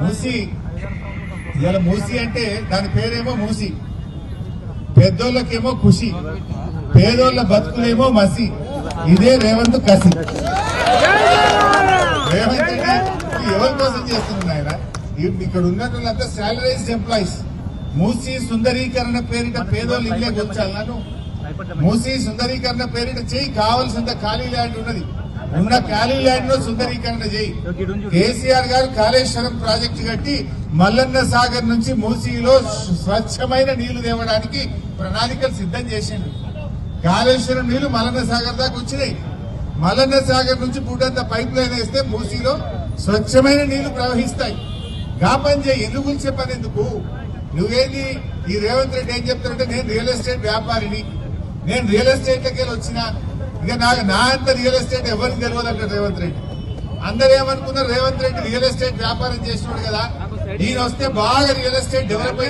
మూసి. ఇవాళ మూసి అంటే దాని పేరేమో మూసి. పెద్దోళ్ళకేమో ఖుషి. పేదోళ్ళ బతుకులేమో మసి. ఇదే రేవంత్ కసి. రేవంత్ నువ్వు ఎవరి కోసం చేస్తున్నాడు ఆయన ఇక్కడ ఉన్న వాళ్ళంతా సాలరైజ్డ్ ఎంప్లాయీస్. మూసి సుందరీకరణ పేరిట పేదోళ్ళు ఇల్లే కూర్చాలన్నా నువ్వు మూసి సుందరీకరణ పేరిట చేయి కావాల్సినంత ఖాళీ ల్యాండ్ ఉన్నది. ఉన్న ఖాళీ ల్యాండ్లో సుందరీకరణ చేయి. కేసీఆర్ గారు కాళేశ్వరం ప్రాజెక్టు కట్టి మల్లన్న సాగర్ నుంచి మూసీలో స్వచ్ఛమైన నీళ్ళు తేవడానికి ప్రణాళికలు సిద్ధం చేసిండు. కాళేశ్వరం నీళ్ళు మల్లన్న సాగర్ దాకా వచ్చినాయి. మల్లన్న సాగర్ నుంచి పూటంత పైప్ లైన్ వేస్తే మూసీలో స్వచ్ఛమైన నీళ్ళు ప్రవహిస్తాయి. గా పని చేయి ఎందుకు గురించే పని ఎందుకు? నువ్వేంది? ఈ రేవంత్ రెడ్డి ఏం చెప్తారంటే నేను రియల్ ఎస్టేట్ వ్యాపారిని. నేను రియల్ ఎస్టేట్ లకి వచ్చిన. ఇక నాకు నా అంత రియల్ ఎస్టేట్ ఎవరికి తెలియదు రేవంత్ రెడ్డి. అందరు ఏమనుకున్నారు? రేవంత్ రెడ్డి రియల్ ఎస్టేట్ వ్యాపారం చేసినాడు కదా. ఈయన వస్తే బాగా రియల్ ఎస్టేట్ డెవలప్